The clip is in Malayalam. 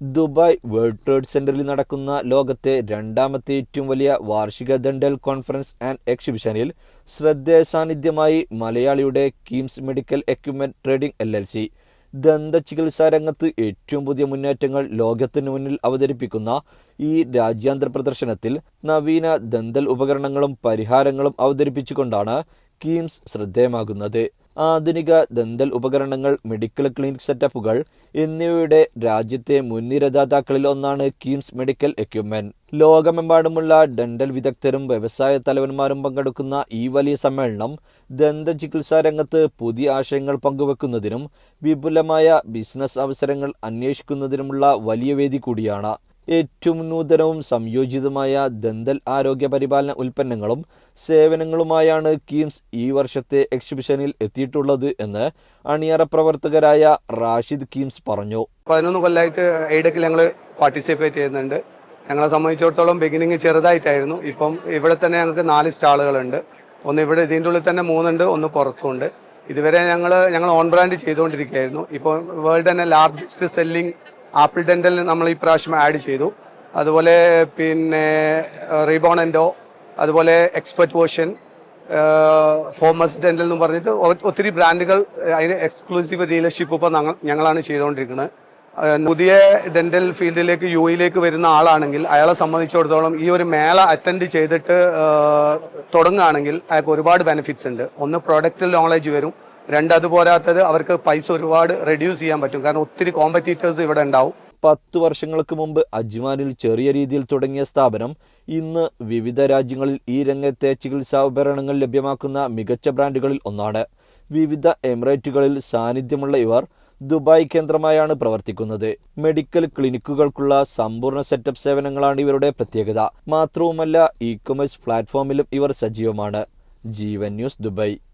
ദുബായ് വേൾഡ് ട്രേഡ് സെന്ററിൽ നടക്കുന്ന ലോകത്തെ രണ്ടാമത്തെ ഏറ്റവും വലിയ വാർഷിക ദണ്ടൽ കോൺഫറൻസ് ആൻഡ് എക്സിബിഷനിൽ ശ്രദ്ധേയ സാന്നിധ്യമായി മലയാളിയുടെ Keems medical equipment trading L L C. ദന്ത ചികിത്സാ രംഗത്ത് ഏറ്റവും പുതിയ മുന്നേറ്റങ്ങൾ ലോകത്തിനു മുന്നിൽ അവതരിപ്പിക്കുന്ന ഈ രാജ്യാന്തര പ്രദർശനത്തിൽ നവീന ദന്തൽ ഉപകരണങ്ങളും പരിഹാരങ്ങളും അവതരിപ്പിച്ചുകൊണ്ടാണ് കീംസ് ശ്രദ്ധേയമാകുന്നത്. ആധുനിക ദന്തൽ ഉപകരണങ്ങൾ മെഡിക്കൽ ക്ലിനിക് സെറ്റപ്പുകൾ എന്നിവയുടെ രാജ്യത്തെ മുൻനിരദാതാക്കളിൽ ഒന്നാണ് കീംസ് മെഡിക്കൽ എക്യുപ്മെന്റ്. ലോകമെമ്പാടുമുള്ള ഡെന്റൽ വിദഗ്ധരും വ്യവസായ തലവന്മാരും പങ്കെടുക്കുന്ന ഈ വലിയ സമ്മേളനം ദന്ത ചികിത്സാ രംഗത്ത് പുതിയ ആശയങ്ങൾ പങ്കുവെക്കുന്നതിനും വിപുലമായ ബിസിനസ് അവസരങ്ങൾ അന്വേഷിക്കുന്നതിനുമുള്ള വലിയ വേദി കൂടിയാണ്. ഏറ്റവും നൂതനവും സംയോജിതമായ ദന്തൽ ആരോഗ്യ പരിപാലന ഉൽപ്പന്നങ്ങളും സേവനങ്ങളുമായാണ് കീംസ് ഈ വർഷത്തെ എക്സിബിഷനിൽ എത്തിയിട്ടുള്ളത് എന്ന് അണിയറ പ്രവർത്തകരായ റാഷിദ് കീംസ് പറഞ്ഞു. പതിനൊന്ന് കൊല്ലമായിട്ട് എയ്ഡക്കിൽ ഞങ്ങൾ പാർട്ടിസിപ്പേറ്റ് ചെയ്യുന്നുണ്ട്. ഞങ്ങളെ സംബന്ധിച്ചിടത്തോളം ബിഗിനിങ് ചെറുതായിട്ടായിരുന്നു. ഇപ്പം ഇവിടെ തന്നെ ഞങ്ങൾക്ക് നാല് സ്റ്റാളുകളുണ്ട്. ഒന്ന് ഇവിടെ ഇതിന്റെ ഉള്ളിൽ തന്നെ മൂന്നുണ്ട് ഒന്ന് പുറത്തുണ്ട് ഇതുവരെ ഞങ്ങൾ ഞങ്ങൾ ഓൺ ബ്രാൻഡ് ചെയ്തുകൊണ്ടിരിക്കുകയായിരുന്നു. ഇപ്പോൾ വേൾഡ് തന്നെ ലാർജസ്റ്റ് സെല്ലിംഗ് ആപ്പിൾ ഡെന്റൽ നമ്മൾ ഈ പ്രാവശ്യം ആഡ് ചെയ്തു. അതുപോലെ പിന്നെ റീബോൺ എൻഡോ അതുപോലെ എക്സ്പെർട്ട് വേർഷൻ ഫോമസ് ഡെന്റൽ എന്ന് പറഞ്ഞിട്ട് ഒത്തിരി ബ്രാൻഡുകൾ അതിന് എക്സ്ക്ലൂസീവ് ഡീലർഷിപ്പ് ഇപ്പോൾ ഞങ്ങളാണ് ചെയ്തുകൊണ്ടിരിക്കുന്നത് പുതിയ ഡെന്റൽ ഫീൽഡിലേക്ക് യു ഇയിലേക്ക് വരുന്ന ആളാണെങ്കിൽ അയാളെ സംബന്ധിച്ചിടത്തോളം ഈ ഒരു മേള അറ്റൻഡ് ചെയ്തിട്ട് തുടങ്ങുകയാണെങ്കിൽ അയാൾക്ക് ഒരുപാട് ബെനിഫിറ്റ്സ് ഉണ്ട്. ഒന്ന് പ്രൊഡക്റ്റ് നോളജ് വരും രണ്ട് അത് പോരാത്തത് അവർക്ക് പൈസ ഒരുപാട് റെഡ്യൂസ് ചെയ്യാൻ പറ്റും. കാരണം ഒത്തിരി കോമ്പറ്റീറ്റേഴ്സ് ഇവിടെ ഉണ്ടാവും. പത്ത് വർഷങ്ങൾക്ക് മുമ്പ് അജ്മാനിൽ ചെറിയ രീതിയിൽ തുടങ്ങിയ സ്ഥാപനം ഇന്ന് വിവിധ രാജ്യങ്ങളിൽ ഈ രംഗത്തെ ചികിത്സാ ഉപകരണങ്ങൾ ലഭ്യമാക്കുന്ന മികച്ച ബ്രാൻഡുകളിൽ ഒന്നാണ്. വിവിധ എമിറേറ്റുകളിൽ സാന്നിധ്യമുള്ള ഇവർ ദുബായ് കേന്ദ്രമായാണ് പ്രവർത്തിക്കുന്നത്. മെഡിക്കൽ ക്ലിനിക്കുകൾക്കുള്ള സമ്പൂർണ സെറ്റപ്പ് സേവനങ്ങളാണ് ഇവരുടെ പ്രത്യേകത. മാത്രവുമല്ല ഇ കൊമേഴ്സ് പ്ലാറ്റ്ഫോമിലും ഇവർ സജീവമാണ്. Jeevan news Dubai.